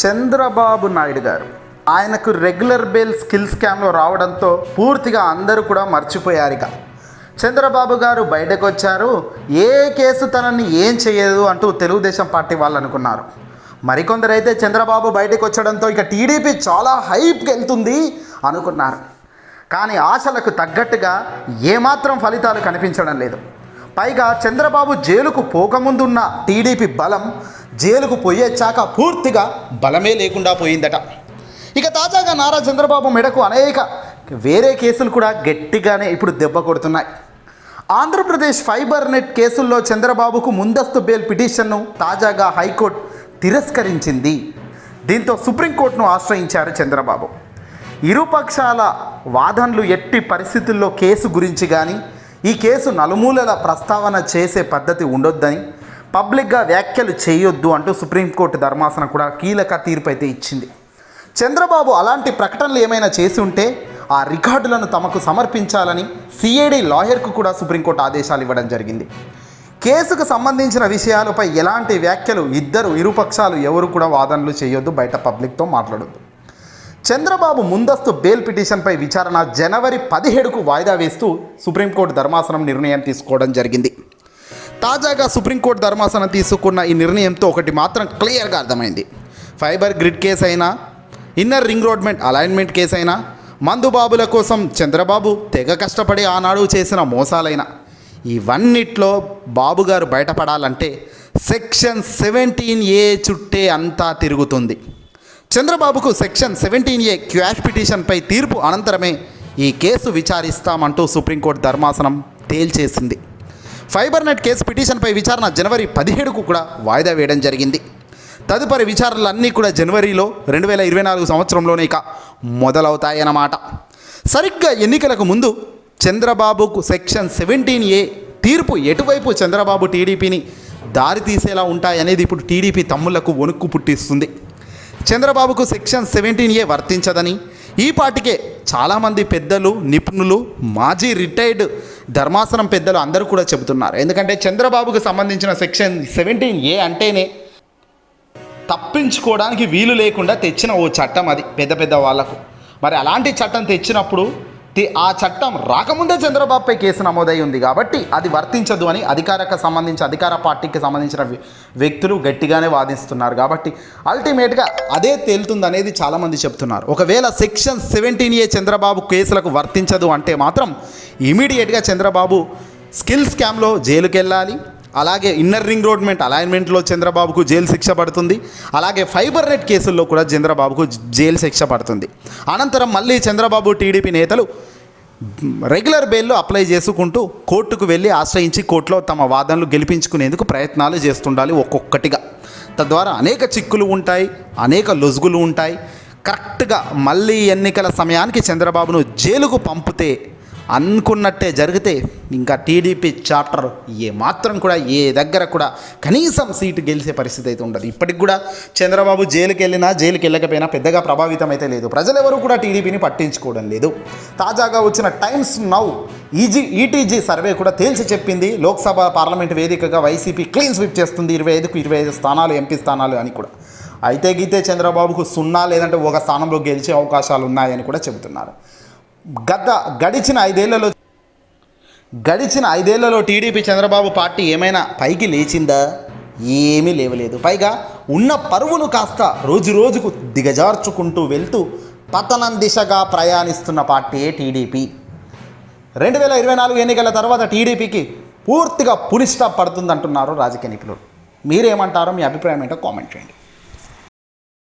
చంద్రబాబు నాయుడు గారు ఆయనకు regular bail skill స్కామ్లో రావడంతో పూర్తిగా అందరూ కూడా మర్చిపోయారు ఇక చంద్రబాబు గారు బయటకు వచ్చారు ఏ కేసు తనని ఏం చేయదు అంటూ తెలుగుదేశం పార్టీ వాళ్ళు అనుకున్నారు. మరికొందరైతే చంద్రబాబు బయటకు వచ్చడంతో ఇక టీడీపీ చాలా హైప్కి వెళ్తుంది అనుకున్నారు. కానీ ఆశలకు తగ్గట్టుగా ఏమాత్రం ఫలితాలు కనిపించడం లేదు. పైగా చంద్రబాబు జైలుకు పోకముందున్న టీడీపీ బలం జైలుకు పోయేచ్చాక పూర్తిగా బలమే లేకుండా పోయిందట. ఇక తాజాగా నారా చంద్రబాబు మెడకు అనేక వేరే కేసులు కూడా గట్టిగానే ఇప్పుడు దెబ్బ కొడుతున్నాయి. ఆంధ్రప్రదేశ్ ఫైబర్ నెట్ కేసుల్లో చంద్రబాబుకు ముందస్తు బెయిల్ పిటిషన్ను తాజాగా హైకోర్టు తిరస్కరించింది. దీంతో సుప్రీంకోర్టును ఆశ్రయించారు చంద్రబాబు. ఇరుపక్షాల వాదనలు ఎట్టి పరిస్థితుల్లో కేసు గురించి కానీ ఈ కేసు నలుమూలల ప్రస్తావన చేసే పద్ధతి ఉండొద్దని పబ్లిక్గా వ్యాఖ్యలు చేయొద్దు అంటూ సుప్రీంకోర్టు ధర్మాసనం కూడా కీలక తీర్పు అయితే ఇచ్చింది. చంద్రబాబు అలాంటి ప్రకటనలు ఏమైనా చేసి ఉంటే ఆ రికార్డులను తమకు సమర్పించాలని సిఐడి లాయర్కు కూడా సుప్రీంకోర్టు ఆదేశాలు ఇవ్వడం జరిగింది. కేసుకు సంబంధించిన విషయాలపై ఎలాంటి వ్యాఖ్యలు ఇద్దరు ఇరుపక్షాలు ఎవరు కూడా వాదనలు చేయొద్దు బయట పబ్లిక్తో మాట్లాడొద్దు. చంద్రబాబు ముందస్తు బెయిల్ పిటిషన్పై విచారణ జనవరి పదిహేడుకు వాయిదా వేస్తూ సుప్రీంకోర్టు ధర్మాసనం నిర్ణయం తీసుకోవడం జరిగింది. తాజాగా సుప్రీంకోర్టు ధర్మాసనం తీసుకున్న ఈ నిర్ణయంతో ఒకటి మాత్రం క్లియర్గా అర్థమైంది. ఫైబర్ గ్రిడ్ కేసు అయినా ఇన్నర్ రింగ్ రోడ్మెంట్ అలైన్మెంట్ కేసు అయినా మందుబాబుల కోసం చంద్రబాబు తెగ కష్టపడి ఆనాడు చేసిన మోసాలైన ఇవన్నిట్లో బాబుగారు బయటపడాలంటే సెక్షన్ సెవెంటీన్ ఏ చుట్టే అంతా తిరుగుతుంది. చంద్రబాబుకు సెక్షన్ సెవెంటీన్ ఏ క్వాష్ పిటిషన్పై తీర్పు అనంతరమే ఈ కేసు విచారిస్తామంటూ సుప్రీంకోర్టు ధర్మాసనం తేల్చేసింది. ఫైబర్ నెట్ కేసు పిటిషన్పై విచారణ జనవరి పదిహేడుకు కూడా వాయిదా వేయడం జరిగింది. తదుపరి విచారణలన్నీ కూడా జనవరిలో రెండు వేల ఇరవై నాలుగు సంవత్సరంలోనే ఇక మొదలవుతాయన్నమాట. సరిగ్గా ఎన్నికలకు ముందు చంద్రబాబుకు సెక్షన్ సెవెంటీన్ ఏ తీర్పు ఎటువైపు చంద్రబాబు టీడీపీని దారి తీసేలా ఉంటాయనేది ఇప్పుడు టీడీపీ తమ్ముళ్ళకు వణుక్కు పుట్టిస్తుంది. చంద్రబాబుకు సెక్షన్ సెవెంటీన్ ఏ వర్తించదని ఈ పాటికే చాలామంది పెద్దలు నిపుణులు మాజీ రిటైర్డ్ ధర్మాసనం పెద్దలు అందరూ కూడా చెబుతున్నారు. ఎందుకంటే చంద్రబాబుకు సంబంధించిన సెక్షన్ సెవెంటీన్ ఏ అంటేనే తప్పించుకోవడానికి వీలు లేకుండా తెచ్చిన ఓ చట్టం అది పెద్ద పెద్ద వాళ్ళకు. మరి అలాంటి చట్టం తెచ్చినప్పుడు ఆ చట్టం రాకముందే చంద్రబాబుపై కేసు నమోదై ఉంది కాబట్టి అది వర్తించదు అని అధికారక సంబంధించి అధికార పార్టీకి సంబంధించిన వ్యక్తులు గట్టిగానే వాదిస్తున్నారు కాబట్టి అల్టిమేట్గా అదే తేలుతుంది అనేది చాలామంది చెప్తున్నారు. ఒకవేళ సెక్షన్ సెవెంటీన్ ఏ చంద్రబాబు కేసులకు వర్తించదు అంటే మాత్రం ఇమీడియట్గా చంద్రబాబు స్కిల్ స్కామ్లో జైలుకి వెళ్ళాలి అలాగే ఇన్నర్ రింగ్ రోడ్మెంట్ అలైన్మెంట్లో చంద్రబాబుకు జైలు శిక్ష పడుతుంది. అలాగే ఫైబర్ నెట్ కేసుల్లో కూడా చంద్రబాబుకు జైలు శిక్ష పడుతుంది. అనంతరం మళ్ళీ చంద్రబాబు టీడీపీ నేతలు రెగ్యులర్ బెయిల్లో అప్లై చేసుకుంటూ కోర్టుకు వెళ్ళి ఆశ్రయించి కోర్టులో తమ వాదనలు గెలిపించుకునేందుకు ప్రయత్నాలు చేస్తుండాలి ఒక్కొక్కటిగా. తద్వారా అనేక చిక్కులు ఉంటాయి అనేక లొసుగులు ఉంటాయి. కరెక్ట్గా మళ్ళీ ఎన్నికల సమయానికి చంద్రబాబును జైలుకు పంపితే అనుకున్నట్టే జరిగితే ఇంకా టీడీపీ చాప్టర్ ఏ మాత్రం కూడా ఏ దగ్గర కూడా కనీసం సీటు గెలిచే పరిస్థితి అయితే ఉండదు. ఇప్పటికి కూడా చంద్రబాబు జైలుకి వెళ్ళినా జైలుకి వెళ్ళకపోయినా పెద్దగా ప్రభావితం అయితే లేదు. ప్రజలెవరూ కూడా టీడీపీని పట్టించుకోవడం లేదు. తాజాగా వచ్చిన టైమ్స్ నౌ ఈజీ ఈటీజీ సర్వే కూడా తేల్చి చెప్పింది. లోక్సభ పార్లమెంట్ వేదికగా వైసీపీ క్లీన్ స్వీప్ చేస్తుంది ఇరవై ఐదుకు ఇరవై ఐదు స్థానాలు ఎంపీ స్థానాలు అని కూడా. అయితే గీతే చంద్రబాబుకు సున్నా లేదంటే ఒక స్థానంలో గెలిచే అవకాశాలు ఉన్నాయని కూడా చెబుతున్నారు. గత గడిచిన ఐదేళ్ళలో గడిచిన ఐదేళ్ళలో టీడీపీ చంద్రబాబు పార్టీ ఏమైనా పైకి లేచిందా? ఏమీ లేవలేదు. పైగా ఉన్న పరువును కాస్త రోజు రోజుకు దిగజార్చుకుంటూ వెళ్తూ పతనం దిశగా ప్రయాణిస్తున్న పార్టీయే టీడీపీ. రెండు వేల ఇరవై నాలుగు ఎన్నికల తర్వాత టీడీపీకి పూర్తిగా పులిస్టాప్ పడుతుందంటున్నారు రాజకీయ నిపుణులు. మీరేమంటారో మీ అభిప్రాయం ఏంటో కామెంట్ చేయండి.